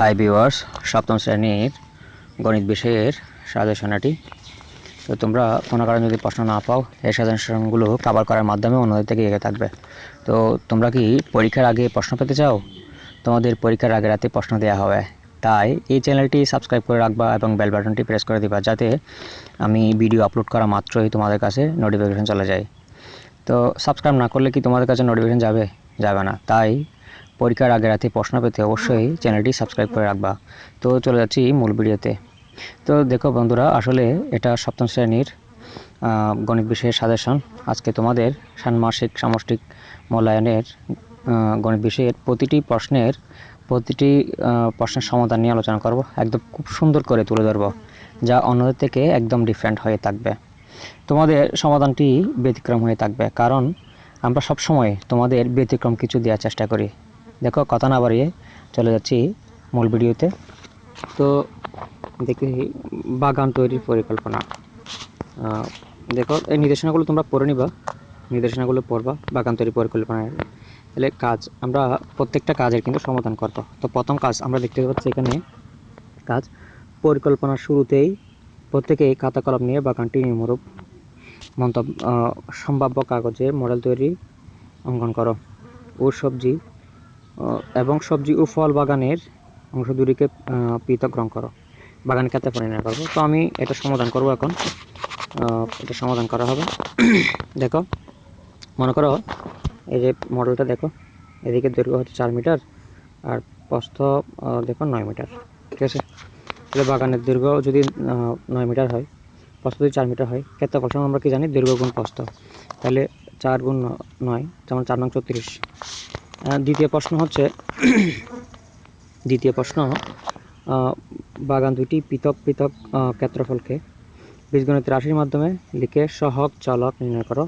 Hi viewers, সপ্তম শ্রেণির গণিত বিষয়ের সাজেশনাটি। তো তোমরা কোনো কারণে যদি প্রশ্ন না পাও, এই সাজেশনগুলো কাভার করার মাধ্যমে অন্যদের থেকে এগিয়ে থাকবে। তো তোমরা কি পরীক্ষার আগে প্রশ্ন পেতে চাও? তোমাদের পরীক্ষার আগে রাতে প্রশ্ন দেওয়া হবে। তাই এই চ্যানেলটি সাবস্ক্রাইব করে রাখবা এবং বেল বাটনটি প্রেস করে দিবা, যাতে আমি ভিডিও আপলোড করা মাত্রই তোমাদের কাছে নোটিফিকেশন চলে যায়। তো সাবস্ক্রাইব না করলে কি তোমাদের কাছে নোটিফিকেশন যাবে? যাবে না। তাই পরীক্ষার আগে রাতে প্রশ্ন পেতে অবশ্যই চ্যানেলটি সাবস্ক্রাইব করে রাখবা। তো চলে যাচ্ছি মূল ভিডিওতে। তো দেখো বন্ধুরা আসলে এটা সপ্তম শ্রেণির গণিত বিষয়ের সাজেশন। আজকে তোমাদের ষান্মাসিক সামষ্টিক মূল্যায়নের গণিত বিষয়ের প্রতিটি প্রশ্নের প্রতিটি প্রশ্নের সমাধান নিয়ে আলোচনা করব। একদম খুব সুন্দর করে তুলে ধরবো যা অন্যদের থেকে একদম ডিফারেন্ট হয়ে থাকবে। তোমাদের সমাধানটি ব্যতিক্রম হয়ে থাকবে কারণ আমরা সবসময় তোমাদের ব্যতিক্রম কিছু দেওয়ার চেষ্টা করি। দেখো, কথা না বাড়িয়ে চলে যাচ্ছি মূল ভিডিওতে। তো দেখি, বাগান তৈরির পরিকল্পনা। দেখো, এই নির্দেশনাগুলো তোমরা পড়ে নিবা। নির্দেশনাগুলো পড়বা, বাগান তৈরি পরিকল্পনায়। তাহলে কাজ, আমরা প্রত্যেকটা কাজের কিন্তু সমাধান করব। তো প্রথম কাজ আমরা দেখতে পাচ্ছি এখানে, কাজ। পরিকল্পনার শুরুতেই প্রত্যেকেই খাতা কলম নিয়ে বাগানটি নির্মরূপ মন্তব্য সম্ভাব্য কাগজে মডেল তৈরি অঙ্কন করো। ও সবজি এবং সবজি ও ফল বাগানের অংশ দুটিকে পৃথক রং করো। বাগান খাতে পরিণয় করব। তো আমি এটা সমাধান করব এখন। এটা সমাধান করা হবে। দেখো, মনে করো এই যে মডেলটা দেখো, এদিকে দৈর্ঘ্য হচ্ছে চার মিটার আর প্রস্থ দেখো নয় মিটার, ঠিক আছে? তাহলে বাগানের দৈর্ঘ্য যদি নয় মিটার হয়, প্রস্থ যদি চার মিটার হয়, ক্ষেত্রফল সমান আমরা কি জানি? দৈর্ঘ্য গুণ প্রস্থ। তাহলে চার গুণ নয়, যেমন চার নং চৌত্রিশ দ্বিতীয় প্রশ্ন হচ্ছে, দ্বিতীয় প্রশ্ন বাগান দুটি পৃথক পৃথক ক্ষেত্রফলকে বীজগণিত রাশির মাধ্যমে লিখে সহগ চালক নির্ণয় করো।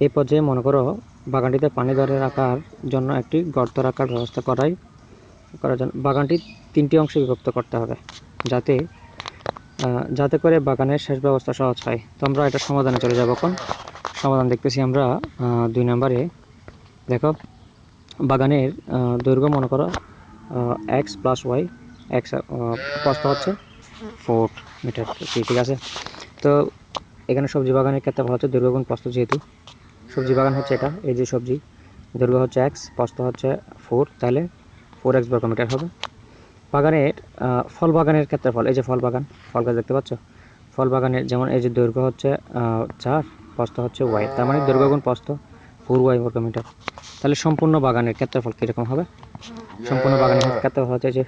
এই পর্যায়ে মনে করো, বাগানটিতে পানি ধরে রাখার জন্য একটি গর্ত রাখার ব্যবস্থা করাই, করার জন্য বাগানটি তিনটি অংশে বিভক্ত করতে হবে, যাতে যাতে করে বাগানের শেষ ব্যবস্থা সহজ হয়। তো আমরা এটা সমাধানে চলে যাব এখন। সমাধান দেখতেছি আমরা দুই নম্বরে। দেখো বাগানের দৈর্ঘ্য মনে করো এক্স প্লাস ওয়াই এক্স প্রস্থ হচ্ছে ফোর মিটার ঠিক আছে? তো এখানে সবজি বাগানের ক্ষেত্রে ভালো হচ্ছে দৈর্ঘ্য গুণ প্রস্থ যেহেতু। সবজি বাগান হচ্ছে এটা, এই যে সবজি। দৈর্ঘ্য হচ্ছে এক্স প্রস্থ হচ্ছে ফোর তাহলে ফোর এক্স বর্গ মিটার হবে। বাগানের ফল বাগানের ক্ষেত্রফল এই যে ফল বাগান, ফল গাছ দেখতে পাচ্ছ? ফল বাগানের যেমন এই যে দৈর্ঘ্য হচ্ছে চার, প্রস্থ হচ্ছে ওয়াই তার মানে দৈর্ঘ্য গুণ প্রস্থ ফোর ওয়াই বর্গ মিটার তাহলে সম্পূর্ণ বাগানের ক্ষেত্রফল কীরকম হবে? সম্পূর্ণ বাগানের ক্ষেত্রফল হচ্ছে যে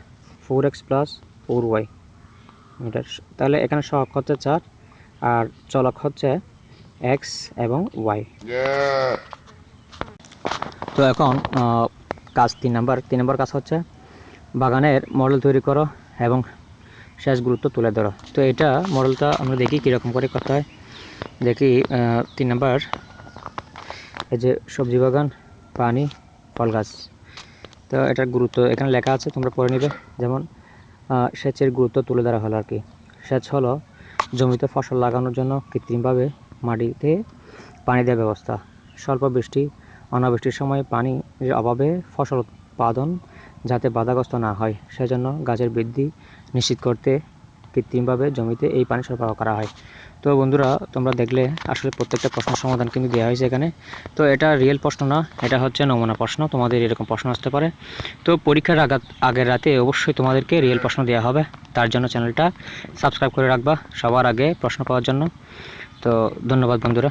four x plus four y metre. তাহলে এখানে সহগ হচ্ছে চার আর চলক হচ্ছে এক্স এবং ওয়াই তো এখন কাজ তিন নাম্বার। তিন নম্বর কাজ হচ্ছে বাগানের মডেল তৈরি করো এবং শেষ গুরুত্ব তুলে ধরো। তো এটা মডেলটা আমরা দেখি কীরকম করে করতে হয়। দেখি তিন নাম্বার। এই যে সবজি বাগান পানি, ফল গাছ। তো এটার গুরুত্ব এখানে লেখা আছে, তোমরা পড়ে নিবে। যেমন সেচের গুরুত্ব তুলে ধরা হলো আর কি সেচ হলো জমিতে ফসল লাগানোর জন্য কৃত্রিমভাবে মাটিতে পানি দেওয়ার ব্যবস্থা। স্বল্প বৃষ্টি, অনাবৃষ্টির সময় পানির অভাবে ফসল উৎপাদন যাতে বাধাগ্রস্ত না হয়, সেজন্য গাছের বৃদ্ধি নিশ্চিত করতে কৃত্রিমভাবে জমিতে এই পানি সরবরাহ করা হয়। তো বন্ধুরা, তোমরা দেখলে আসলে প্রত্যেকটা প্রশ্নের সমাধান কিন্তু দেওয়া হয়েছে এখানে। তো এটা রিয়েল প্রশ্ন না, এটা হচ্ছে নমুনা প্রশ্ন, তোমাদের এরকম প্রশ্ন আসতে পারে। তো পরীক্ষার আগের রাতে অবশ্যই তোমাদেরকে রিয়েল প্রশ্ন দেওয়া হবে। তার জন্য চ্যানেলটা সাবস্ক্রাইব করে রাখবা সবার আগে প্রশ্ন পাওয়ার জন্য। তো ধন্যবাদ বন্ধুরা।